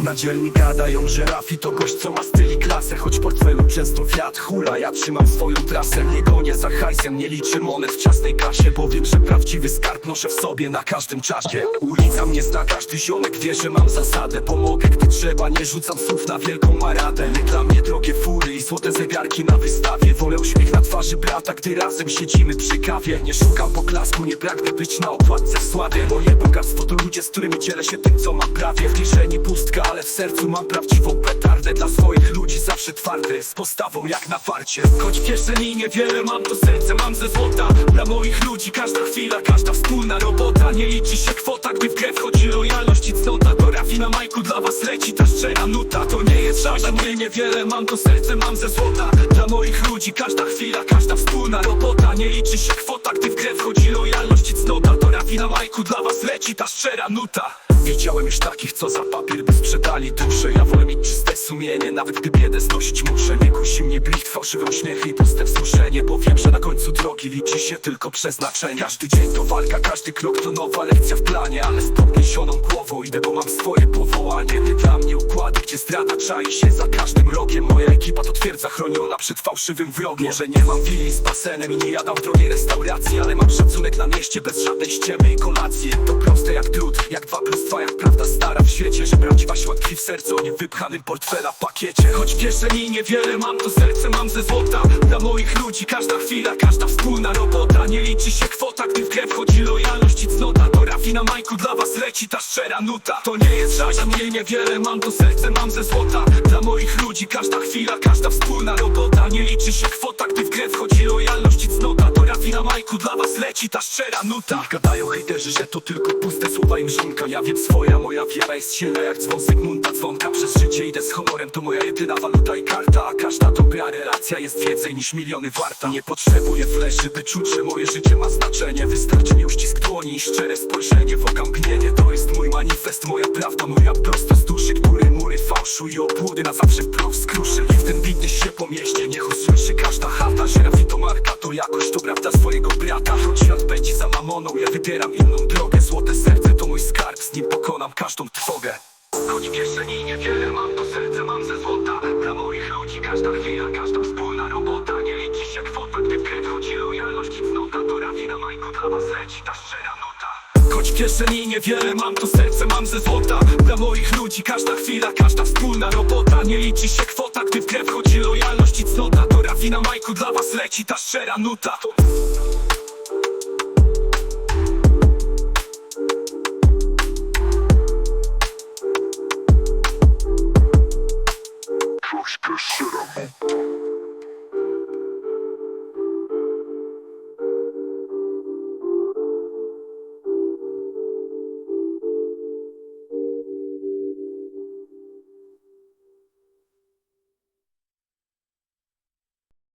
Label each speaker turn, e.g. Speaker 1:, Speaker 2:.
Speaker 1: Na dzielni gadają, że Rafi to gość, co ma styl i klasę Choć portfelu często wiatr hula, ja trzymam swoją trasę Nie gonię za hajsem, nie liczę monet w ciasnej kasie Bo wiem, że prawdziwy skarb noszę w sobie na każdym czasie. Ulica mnie zna, każdy ziomek wie, że mam zasadę. Pomogę, gdy trzeba, nie rzucam słów na wielką maradę. Nie dla mnie drogie fury i złote zegarki na wystawie. Wolę uśmiech na twarzy brata, gdy razem siedzimy przy kawie. Nie szukam poklasku, nie pragnę być na okładce w sławie Moje bogactwo to ludzie, z którymi dzielę się tym, co mam prawie. W kieszeni pustka, ale w sercu mam prawdziwą petardę Dla swoich ludzi zawsze twardy, z postawą jak na farcie. Choć w kieszeni niewiele mam, to serce mam ze złota. Dla moich ludzi każda chwila, każda wspólna robota. Nie liczy się kwota, gdy w grę wchodzi lojalność i cnota. To Rafi na majku dla was leci ta szczera nuta. To nie jest żaden, nie niewiele mam, to serce mam ze złota. Dla moich ludzi każda chwila, każda wspólna robota. Nie liczy się kwota, gdy w grę wchodzi lojalność i cnota. To Rafi na majku dla was leci ta szczera nuta. Widziałem już takich, co za papier by sprzedali duszę. Ja wolę mieć czyste nawet gdy biedę znosić muszę. Nie kusi mnie blicht, fałszywe uśmiechy i puste wzruszenie Bo wiem, że na końcu drogi liczy się tylko przeznaczenie. Każdy dzień to walka, każdy krok to nowa lekcja w planie Ale z podniesioną głową idę, bo mam swoje powołanie gdzie zdrada czai się za każdym rogiem Moja ekipa to twierdza chroniona przed fałszywym wrogiem. Może nie mam willi z basenem i nie jadam w drogiej restauracji Ale mam szacunek na mieście bez żadnej ściemy i kolacji To proste jak trud, jak dwa plus dwa, jak prawda stara w świecie Że prawdziwa siła tkwi w sercu, nie wypchanym portfela pakiecie. Choć kieszeni niewiele mam, to serce mam ze złota. Dla moich ludzi każda chwila, każda wspólna robota. Nie liczy się kwota, gdy w grę wchodzi lojalność i cnota Rafi na majku dla was leci ta szczera nuta. To nie jest żaden, nie niewiele mam, to serce mam ze złota. Dla moich ludzi każda chwila, każda wspólna robota leci ta szczera nuta. Gadają hejterzy, że to tylko puste słowa im żonka. Ja wiem swoja, moja wiara jest silna jak dzwon Zygmunta Dzwonka. Przez życie idę z honorem, to moja jedyna waluta i karta. A każda dobra relacja jest więcej niż miliony warta. Nie potrzebuję fleszy, by czuć, że moje życie ma znaczenie. Wystarczy mi uścisk dłoni i szczere spojrzenie w oka mgnienie. To jest mój manifest, moja prawda, moja prosta z duszy Góry, mury, fałszu i obłudy na zawsze wprost skruszy. I w ten bity się po mieście, niech marka, to prawda swojego brata. Choć świat będzie za mamoną, ja wybieram inną drogę. Złote serce to mój skarb, z nim pokonam każdą trwogę. Choć kieszeni niewiele mam, to serce mam ze złota. Dla moich ludzi każda chwila, każda wspólna robota. Nie liczy się kwota, gdy w grę lojalność. I cnota To Rafi na majku dla was leci ta szczera nuta. Choć kieszeni niewiele mam, to serce mam ze złota. Dla moich ludzi każda chwila, każda wspólna robota. Nie liczy się kwota, gdy w grę wchodzi lojalność i cnota na majku dla was leci ta szczera nuta. Push, push,